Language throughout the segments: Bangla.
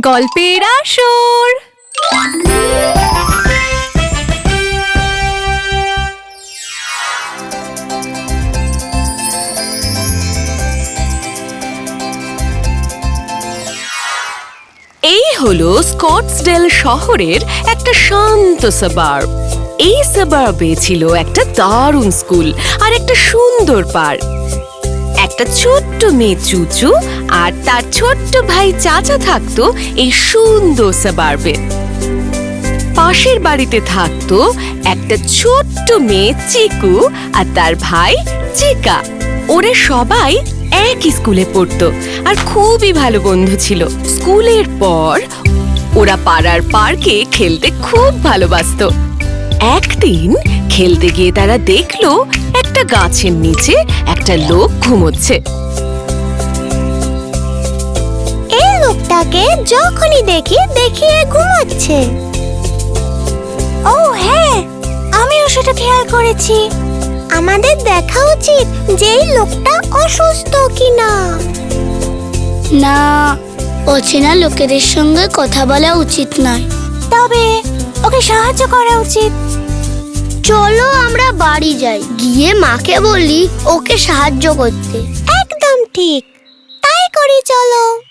গল্পের আসর। এই হলো স্কটসডেল শহরের একটা শান্ত সাবার্ব এই সাবার্বে ছিল একটা দারুণ স্কুল আর একটা সুন্দর পার্ক একটা ছোট্ট মেয়ে চুচু আর তার ছোট্ট ভাই চাচা থাকতো এই সুন্দর সাবার্বে পাশের বাড়িতে থাকতো একটা ছোট্ট মেয়ে চিকু আর তার ভাই চিকা। ওরা সবাই একই স্কুলে পড়তো আর খুবই ভালো বন্ধু ছিল। স্কুলের পর ওরা পাড়ার পার্কে খেলতে খুব ভালোবাসতো। একদিন খেলতে গিয়ে তারা দেখল একটা গাছের নিচে একটা লোক ঘুমোচ্ছে। এই লোকটাকে যখনই দেখি দেখিয়ে ঘুমাচ্ছে। ও হ্যাঁ আমিও সেটা খেয়াল করেছি। আমাদের দেখা উচিত যে এই লোকটা অসুস্থ কিনা। না অচেনা লোকেদের সঙ্গে কথা বলা উচিত নয়। তবে ওকে সাহায্য করা উচিত। চলো আমরা বাড়ি যাই। গিয়ে মাকে বলি ওকে সাহায্য করতে। একদম ঠিক। তাই করি চলো।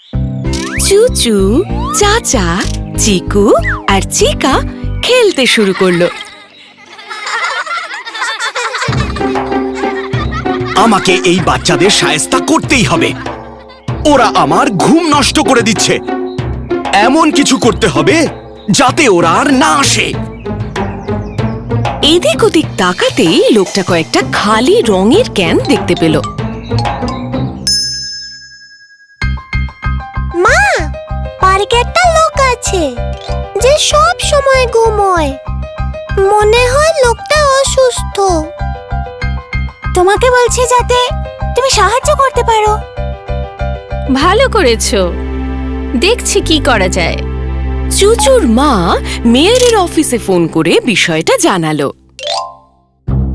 চুচু চাচা চিকু আর চিকা খেলতে শুরু করল। আমাকে এই বাচ্চাদের সায়স্তা করতেই হবে। ওরা আমার ঘুম নষ্ট করে দিচ্ছে। এমন কিছু করতে হবে যাতে ওরা আর না আসে। এদিক ওদিক তাকাতেই লোকটা কয়েকটা খালি রঙের ক্যান দেখতে পেল। মা পার্কে একটা লোক আছে যে সব সময় ঘুমোয়। মনে হয় লোকটা অসুস্থ। তোমাকে বলছি যাতে তুমি সাহায্য করতে পারো। ভালো করেছ। দেখছি কি করা যায়। চুচুর মা মেয়রের অফিসে ফোন করে বিষয়টা জানালো।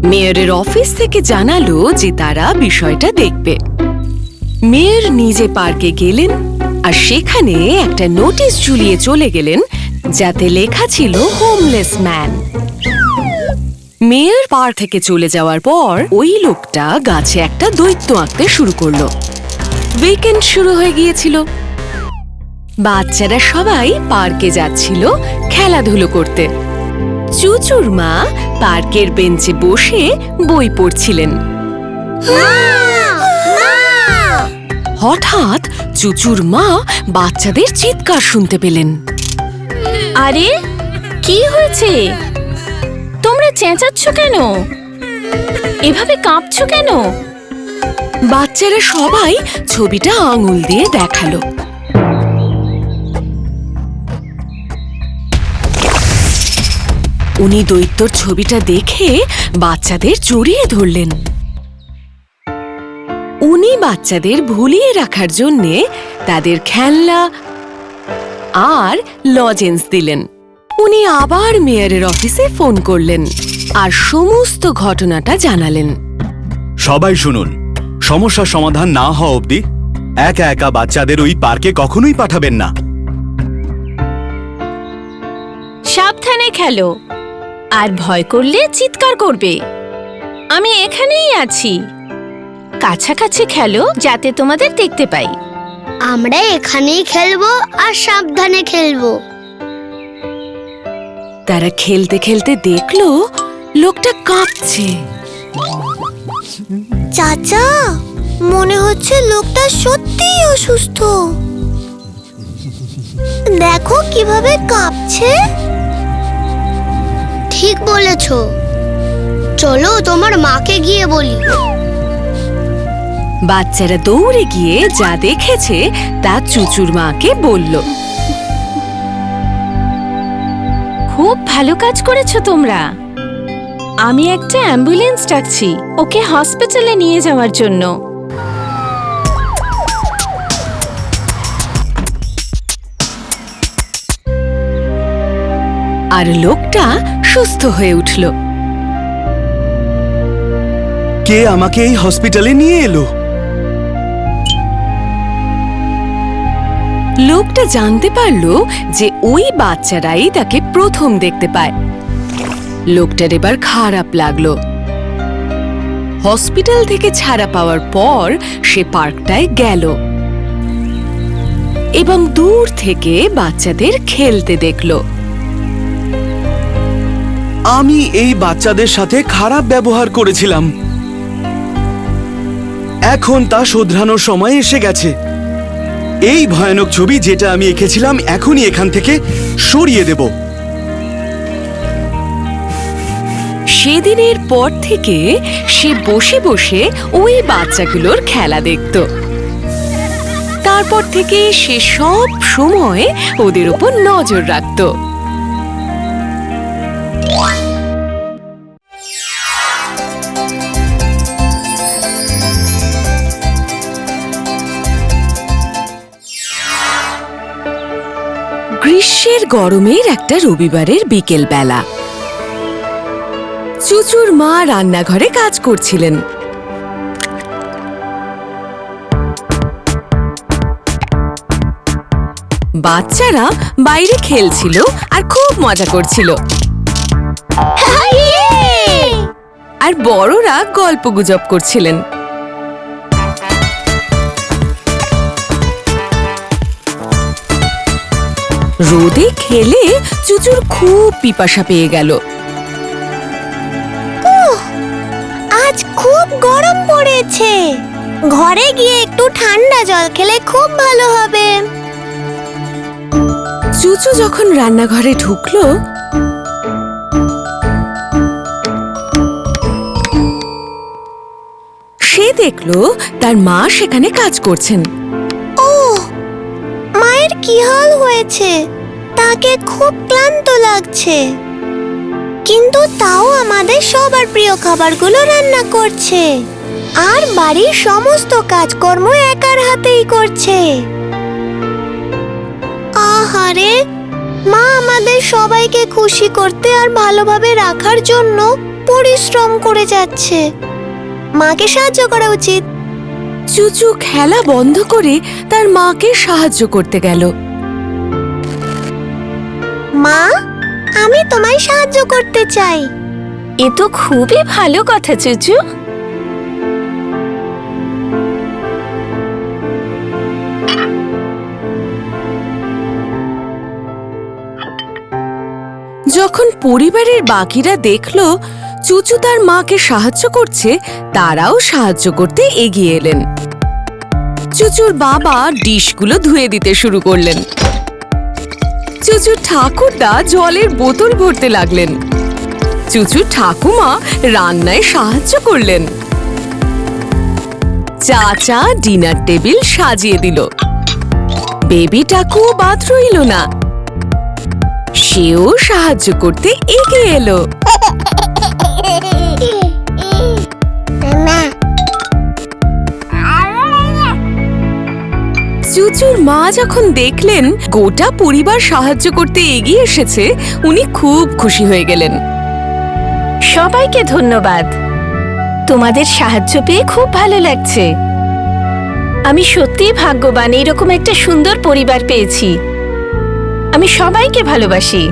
মেয়রের অফিস থেকে জানালো যে তারা বিষয়টা দেখবে। মেয়র নিজে পার্কে গেলেন আর সেখানে একটা নোটিশ ঝুলিয়ে চলে গেলেন, যাতে লেখা ছিল হোমলেস ম্যান। মেয়র পার থেকে চলে যাওয়ার পর ওই লোকটা গাছে একটা দৈত্য আঁকতে শুরু করল। উইকেন্ড শুরু হয়ে গিয়েছিল। বাচ্চারা সবাই পার্কে যাচ্ছিল খেলাধুলো করতে। চুচুর মা পার্কের বেঞ্চে বসে বই পড়ছিলেন। হঠাৎ চুচুর মা বাচ্চাদের চিৎকার শুনতে পেলেন। আরে কি হয়েছে? তোমরা চেঁচাচ্ছ কেন? এভাবে কাঁপছ কেন? বাচ্চারা সবাই ছবিটা আঙুল দিয়ে দেখাল। উনি দৈত্যর ছবিটা দেখে বাচ্চাদের জড়িয়ে ধরলেন। উনি বাচ্চাদের ভুলিয়ে রাখার জন্যে তাদের খেলনা আর লজেন্স দিলেন। উনি আবার মেয়রের অফিসে ফোন করলেন আর সমস্ত ঘটনাটা জানালেন। সবাই শুনুন সমস্যার সমাধান না হওয়া অবধি একা একা বাচ্চাদের ওই পার্কে কখনোই পাঠাবেন না। সাবধানে খেলো। আর ভয় করলে চিৎকার করবে। আমি এখানেই আছি। কাছাকাছি খেলো যাতে তোমাদের দেখতে পাই। আমরা এখানেই খেলব আর সাবধানে খেলব। তারা খেলতে খেলতে দেখল লোকটা কাঁপছে। চাচা মনে হচ্ছে লোকটা সত্যিই অসুস্থ। দেখো কীভাবে কাঁপছে। বলেছ। চলো তোমার মাকে গিয়ে বলি। বাচ্চারা দৌড়ে গিয়ে যা দেখেছে, তা চুচুর মাকে বলল। খুব ভালো কাজ করেছ তোমরা। আমি একটা অ্যাম্বুলেন্স ডাকছি, ওকে হসপিটালে নিয়ে যাওয়ার জন্য। আর লোকটা সুস্থ হয়ে উঠল। কে আমাকে এই হসপিটালে নিয়ে এলো? লোকটা জানতে পারল যে ওই বাচ্চারাই তাকে প্রথম দেখতে পায়। লোকটার এবার খারাপ লাগল। হসপিটাল থেকে ছাড়া পাওয়ার পর সে পার্কটায় গেল। এবং দূর থেকে বাচ্চাদের খেলতে দেখল। আমি এই বাচ্চাদের সাথে খারাপ ব্যবহার করেছিলাম। এখন তা শোধরানোর সময় এসে গেছে। এই ভয়ানক ছবি যেটা আমি এঁকেছিলাম এখনই এখান থেকে সরিয়ে দেব। সেদিনের পর থেকে সে বসে বসে ওই বাচ্চাগুলোর খেলা দেখত। তারপর থেকে সে সব সময় ওদের উপর নজর রাখত। গ্রীষ্মের গরমের একটা রবিবারের বিকেল বেলা চুচুর মা রান্নাঘরে কাজ করছিলেন। বাচ্চারা বাইরে খেলছিল আর খুব মজা করছিল। আর বড়রা গল্প গুজব করছিলেন। রোদে খেলে চুচুর খুব পিপাসা পেয়ে গেল। আজ খুব গরম পড়েছে। ঘরে গিয়ে একটু ঠান্ডা জল খেলে খুব ভালো হবে। চুচু যখন রান্নাঘরে ঢুকলো সে দেখল তার মা সেখানে কাজ করছেন। মায়ের কি হাল হয়েছে? তাকে খুব ক্লান্ত লাগছে। কিন্তু তাও আমাদের সবার প্রিয় খাবারগুলো রান্না করছে। আর বাড়ির সমস্ত কাজকর্ম একার হাতেই করছে। আহারে, মা আমাদের সবাইকে খুশি করতে আর ভালোভাবে রাখার জন্য পরিশ্রম করে যাচ্ছে। মাকে সাহায্য করা উচিত। চুচু খেলা বন্ধ করে তার মাকে সাহায্য করতে গেল। মা আমি তোমায় সাহায্য করতে চাই। এ তো খুবই ভালো কথা চুচু। যখন পরিবারের বাকিরা দেখল চুচু তার মাকে সাহায্য করছে তারাও সাহায্য করতে এগিয়ে এলেন। চুচুর বাবা ডিশগুলো ধুয়ে দিতে শুরু করলেন। চুচুর ঠাকুরদা জলের বোতল ভরতে লাগলেন। চুচুর ঠাকুমা রান্নায় সাহায্য করলেন। চাচা ডিনার টেবিল সাজিয়ে দিল। বেবি টাকু বাদ রইল না। সেও সাহায্য করতে এগিয়ে এলো। চুচুর মা যখন দেখলেন গোটা পরিবার সাহায্য করতে এগিয়ে এসেছে, উনি খুব খুশি হয়ে গেলেন। সবাইকে ধন্যবাদ। তোমাদের সাহায্য পেয়ে খুব ভালো লাগছে। আমি সত্যিই ভাগ্যবান এরকম একটা সুন্দর পরিবার পেয়েছি। আমি সবাইকে ভালোবাসি।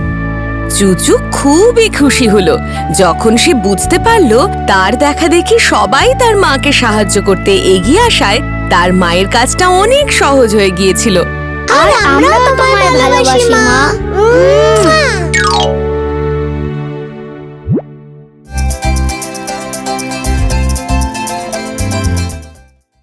চুচু খুবই খুশি হলো। যখন সে বুঝতে পারল তার দেখা দেখি সবাই তার মাকে সাহায্য করতে এগিয়ে আসায় তার মায়ের কাজটা অনেক সহজ হয়ে গিয়েছিল। আর আমরা তোমায় ভালোবাসি মা।